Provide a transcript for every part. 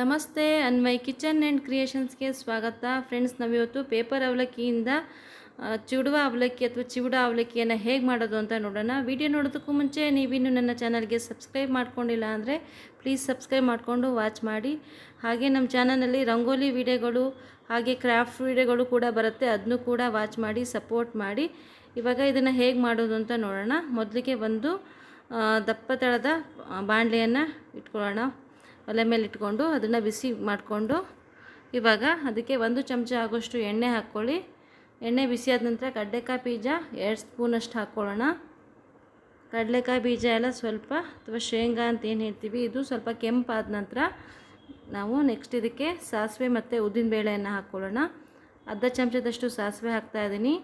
ನಮಸ್ತೆ, Anvay. Kitchen and ಕ್ರಿಯೇಷನ್ಸ್ಗೆ ಸ್ವಾಗತ. Friends, ನಾವಿವತ್ತು ಪೇಪರ್ ಅವಲಕ್ಕಿಯಿಂದ ಚಿಡುವ ಅವಲಕ್ಕಿ ಅಥವಾ ಚಿವುಡ ಅವಲಕ್ಕಿಯನ್ನು ಹೇಗೆ ಮಾಡೋದು ಅಂತ ನೋಡೋಣ. ವಿಡಿಯೋ ನೋಡೋದಕ್ಕೂ ಮುಂಚೆ ನೀವಿನ್ನು ನನ್ನ ಚಾನಲ್ಗೆ ಸಬ್ಸ್ಕ್ರೈಬ್ ಮಾಡ್ಕೊಂಡಿಲ್ಲ ಅಂದರೆ ಪ್ಲೀಸ್ ಸಬ್ಸ್ಕ್ರೈಬ್ ಮಾಡಿಕೊಂಡು ವಾಚ್ ಮಾಡಿ. ಹಾಗೆ ನಮ್ಮ ಚಾನಲಲ್ಲಿ ರಂಗೋಲಿ ವಿಡಿಯೋಗಳು, ಹಾಗೆ ಕ್ರಾಫ್ಟ್ ವಿಡಿಯೋಗಳು ಕೂಡ ಬರುತ್ತೆ. ಅದನ್ನು ಕೂಡ ವಾಚ್ ಮಾಡಿ, ಸಪೋರ್ಟ್ ಮಾಡಿ. ಇವಾಗ ಇದನ್ನು ಹೇಗೆ ಮಾಡೋದು ಅಂತ ನೋಡೋಣ. ಮೊದಲಿಗೆ ಒಂದು ದಪ್ಪ ತಳದ ಬಾಣಲೆಯನ್ನು ಇಟ್ಕೊಳ್ಳೋಣ. ಒಲೆ ಮೇಲೆ ಇಟ್ಕೊಂಡು ಅದನ್ನು ಬಿಸಿ ಮಾಡಿಕೊಂಡು ಇವಾಗ ಅದಕ್ಕೆ ಒಂದು ಚಮಚ ಆಗೋಷ್ಟು ಎಣ್ಣೆ ಹಾಕ್ಕೊಳ್ಳಿ. ಎಣ್ಣೆ ಬಿಸಿ ಆದ ನಂತರ ಕಡಲೆಕಾಯಿ ಬೀಜ ಎರಡು ಸ್ಪೂನಷ್ಟು ಹಾಕ್ಕೊಳ್ಳೋಣ. ಕಡಲೆಕಾಯಿ ಬೀಜ ಎಲ್ಲ ಸ್ವಲ್ಪ ಅಥವಾ ಶೇಂಗಾ ಅಂತ ಏನು ಹೇಳ್ತೀವಿ ಇದು ಸ್ವಲ್ಪ ಕೆಂಪಾದ ನಂತರ ನಾವು ನೆಕ್ಸ್ಟ್ ಇದಕ್ಕೆ ಸಾಸಿವೆ ಮತ್ತು ಉದ್ದಿನಬೇಳೆಯನ್ನು ಹಾಕ್ಕೊಳ್ಳೋಣ. ಅರ್ಧ ಚಮಚದಷ್ಟು ಸಾಸಿವೆ ಹಾಕ್ತಾಯಿದ್ದೀನಿ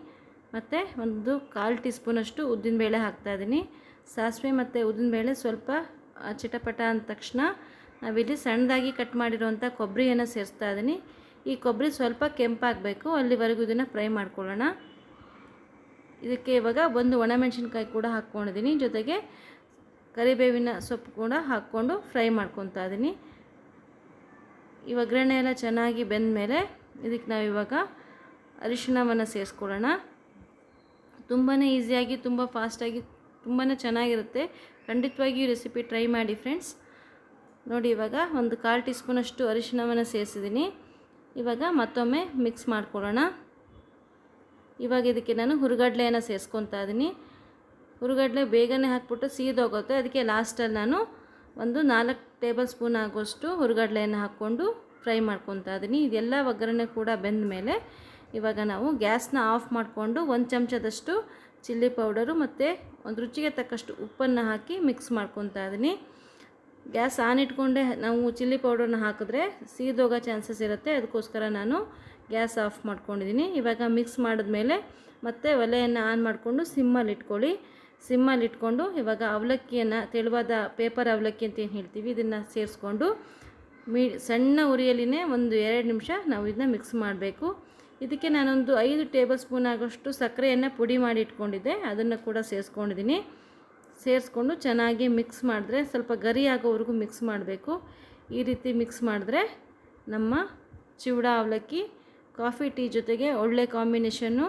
ಮತ್ತು ಒಂದು ಕಾಲು ಟೀ ಸ್ಪೂನಷ್ಟು ಉದ್ದಿನಬೇಳೆ ಹಾಕ್ತಾಯಿದ್ದೀನಿ ಸಾಸಿವೆ ಮತ್ತು ಉದ್ದಿನಬೇಳೆ ಸ್ವಲ್ಪ ಆ, ಚಿಟಪಟ ಅಂದ ತಕ್ಷಣ ನಾವಿಲ್ಲಿ ಸಣ್ಣದಾಗಿ ಕಟ್ ಮಾಡಿರೋವಂಥ ಕೊಬ್ಬರಿಯನ್ನು ಸೇರಿಸ್ತಾ ಇದ್ದೀನಿ. ಈ ಕೊಬ್ಬರಿ ಸ್ವಲ್ಪ ಕೆಂಪಾಗಬೇಕು. ಅಲ್ಲಿವರೆಗೂ ಇದನ್ನು ಫ್ರೈ ಮಾಡ್ಕೊಳ್ಳೋಣ. ಇದಕ್ಕೆ ಇವಾಗ ಒಂದು ಒಣಮೆಣಸಿನ್ಕಾಯಿ ಕೂಡ ಹಾಕ್ಕೊಂಡಿದ್ದೀನಿ. ಜೊತೆಗೆ ಕರಿಬೇವಿನ ಸೊಪ್ಪು ಕೂಡ ಹಾಕ್ಕೊಂಡು ಫ್ರೈ ಮಾಡ್ಕೊತಾ ಇದ್ದೀನಿ. ಈ ಒಗ್ಗರಣೆ ಎಲ್ಲ ಚೆನ್ನಾಗಿ ಬೆಂದ ಮೇಲೆ ಇದಕ್ಕೆ ನಾವು ಇವಾಗ ಅರಿಶಿಣವನ್ನು ಸೇರಿಸ್ಕೊಳ್ಳೋಣ. ತುಂಬಾ ಈಸಿಯಾಗಿ, ತುಂಬ ಫಾಸ್ಟಾಗಿ ತುಂಬಾ ಚೆನ್ನಾಗಿರುತ್ತೆ. ಖಂಡಿತವಾಗಿಯೂ ರೆಸಿಪಿ ಟ್ರೈ ಮಾಡಿ, ಫ್ರೆಂಡ್ಸ್. ನೋಡಿ ಇವಾಗ ಒಂದು ಕಾಲು ಟೀ ಸ್ಪೂನಷ್ಟು ಅರಿಶಿಣವನ್ನು ಸೇರಿಸಿದ್ದೀನಿ. ಇವಾಗ ಮತ್ತೊಮ್ಮೆ ಮಿಕ್ಸ್ ಮಾಡ್ಕೊಳ್ಳೋಣ. ಇವಾಗ ಇದಕ್ಕೆ ನಾನು ಹುರುಗಡ್ಲೆಯನ್ನು ಸೇರಿಸ್ಕೊತಾ ಇದ್ದೀನಿ. ಹುರುಗಡ್ಲೆ ಬೇಗನೆ ಹಾಕ್ಬಿಟ್ಟು ಸೀದೋಗುತ್ತೆ. ಅದಕ್ಕೆ ಲಾಸ್ಟಲ್ಲಿ ನಾನು ಒಂದು ನಾಲ್ಕು ಟೇಬಲ್ ಸ್ಪೂನ್ ಆಗೋಷ್ಟು ಹುರುಗಡ್ಲೆಯನ್ನು ಹಾಕ್ಕೊಂಡು ಫ್ರೈ ಮಾಡ್ಕೊತಾ ಇದ್ದೀನಿ. ಇದೆಲ್ಲ ಒಗ್ಗರಣೆ ಕೂಡ ಬೆಂದ ಮೇಲೆ ಇವಾಗ ನಾವು ಗ್ಯಾಸ್ನ ಆಫ್ ಮಾಡಿಕೊಂಡು ಒಂದು ಚಮಚದಷ್ಟು ಚಿಲ್ಲಿ ಪೌಡರು ಮತ್ತು ಒಂದು ರುಚಿಗೆ ತಕ್ಕಷ್ಟು ಉಪ್ಪನ್ನು ಹಾಕಿ ಮಿಕ್ಸ್ ಮಾಡ್ಕೊತಾ ಇದ್ದೀನಿ. ಗ್ಯಾಸ್ ಆನ್ ಇಟ್ಕೊಂಡೆ ನಾವು ಚಿಲ್ಲಿ ಪೌಡರ್ನ ಹಾಕಿದ್ರೆ ಸೀದೋಗೋ ಚಾನ್ಸಸ್ ಇರುತ್ತೆ. ಅದಕ್ಕೋಸ್ಕರ ನಾನು ಗ್ಯಾಸ್ ಆಫ್ ಮಾಡ್ಕೊಂಡಿದ್ದೀನಿ. ಇವಾಗ ಮಿಕ್ಸ್ ಮಾಡಿದ್ಮೇಲೆ ಮತ್ತೆ ಒಲೆಯನ್ನು ಆನ್ ಮಾಡಿಕೊಂಡು ಸಿಮ್ಮಲ್ಲಿ ಇಟ್ಕೊಳ್ಳಿ. ಸಿಮ್ಮಲ್ಲಿ ಇಟ್ಕೊಂಡು ಇವಾಗ ಅವಲಕ್ಕಿಯನ್ನು, ತೆಳುವಾದ ಪೇಪರ್ ಅವಲಕ್ಕಿ ಅಂತ ಏನು ಹೇಳ್ತೀವಿ, ಇದನ್ನು ಸೇರಿಸ್ಕೊಂಡು ಮೀ, ಸಣ್ಣ ಉರಿಯಲ್ಲಿನೇ ಒಂದು ಎರಡು ನಿಮಿಷ ನಾವು ಇದನ್ನ ಮಿಕ್ಸ್ ಮಾಡಬೇಕು. ಇದಕ್ಕೆ ನಾನೊಂದು ಐದು ಟೇಬಲ್ ಸ್ಪೂನ್ ಆಗೋಷ್ಟು ಸಕ್ಕರೆಯನ್ನು ಪುಡಿ ಮಾಡಿ ಇಟ್ಕೊಂಡಿದ್ದೆ. ಅದನ್ನು ಕೂಡ ಸೇರಿಸ್ಕೊಂಡಿದ್ದೀನಿ. ಸೇರಿಸ್ಕೊಂಡು ಚೆನ್ನಾಗಿ ಮಿಕ್ಸ್ ಮಾಡಿದ್ರೆ ಸ್ವಲ್ಪ ಗರಿ ಆಗೋವರೆಗೂ ಮಿಕ್ಸ್ ಮಾಡಬೇಕು. ಈ ರೀತಿ ಮಿಕ್ಸ್ ಮಾಡಿದ್ರೆ ನಮ್ಮ ಚಿವಡ ಅವಲಕ್ಕಿ, ಕಾಫಿ, ಟೀ ಜೊತೆಗೆ ಒಳ್ಳೆ ಕಾಂಬಿನೇಷನ್ನು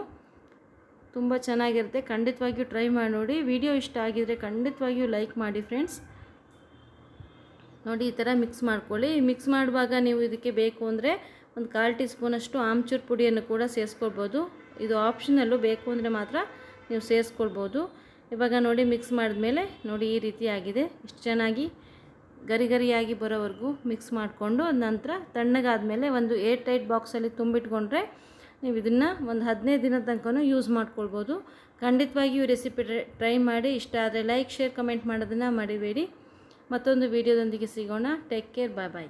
ತುಂಬ ಚೆನ್ನಾಗಿರುತ್ತೆ. ಖಂಡಿತವಾಗಿಯೂ ಟ್ರೈ ಮಾಡಿ ನೋಡಿ. ವಿಡಿಯೋ ಇಷ್ಟ ಆಗಿದರೆ ಖಂಡಿತವಾಗಿಯೂ ಲೈಕ್ ಮಾಡಿ ಫ್ರೆಂಡ್ಸ್. ನೋಡಿ, ಈ ಥರ ಮಿಕ್ಸ್ ಮಾಡ್ಕೊಳ್ಳಿ. ಮಿಕ್ಸ್ ಮಾಡುವಾಗ ನೀವು ಇದಕ್ಕೆ ಬೇಕು ಅಂದರೆ ಒಂದು ಕಾಲು ಟೀ ಸ್ಪೂನಷ್ಟು ಆಮ್ಚೂರು ಪುಡಿಯನ್ನು ಕೂಡ ಸೇರಿಸ್ಕೊಳ್ಬೋದು. ಇದು ಆಪ್ಷನಲ್ಲು ಬೇಕು ಅಂದರೆ ಮಾತ್ರ ನೀವು ಸೇರಿಸ್ಕೊಳ್ಬೋದು. ಇವಾಗ ನೋಡಿ ಮಿಕ್ಸ್ ಮಾಡಿದ್ಮೇಲೆ ನೋಡಿ ಈ ರೀತಿ ಆಗಿದೆ. ಇಷ್ಟು ಚೆನ್ನಾಗಿ ಗರಿ ಗರಿಯಾಗಿ ಬರೋವರೆಗೂ ಮಿಕ್ಸ್ ಮಾಡಿಕೊಂಡು ನಂತರ ತಣ್ಣಗಾದಮೇಲೆ ಒಂದು ಏರ್ ಟೈಟ್ ಬಾಕ್ಸಲ್ಲಿ ತುಂಬಿಟ್ಕೊಂಡ್ರೆ ನೀವು ಇದನ್ನು ಒಂದು ಹದಿನೈದು ದಿನದ ತನಕ ಯೂಸ್ ಮಾಡ್ಕೊಳ್ಬೋದು. ಖಂಡಿತವಾಗಿಯೂ ರೆಸಿಪಿ ಟ್ರೈ ಮಾಡಿ. ಇಷ್ಟ ಆದರೆ ಲೈಕ್ ಶೇರ್ ಕಮೆಂಟ್ ಮಾಡೋದನ್ನು ಮರಿಬೇಡಿ. ಮತ್ತೊಂದು ವೀಡಿಯೋದೊಂದಿಗೆ ಸಿಗೋಣ. ಟೇಕ್ ಕೇರ್ ಬಾಯ್ ಬಾಯ್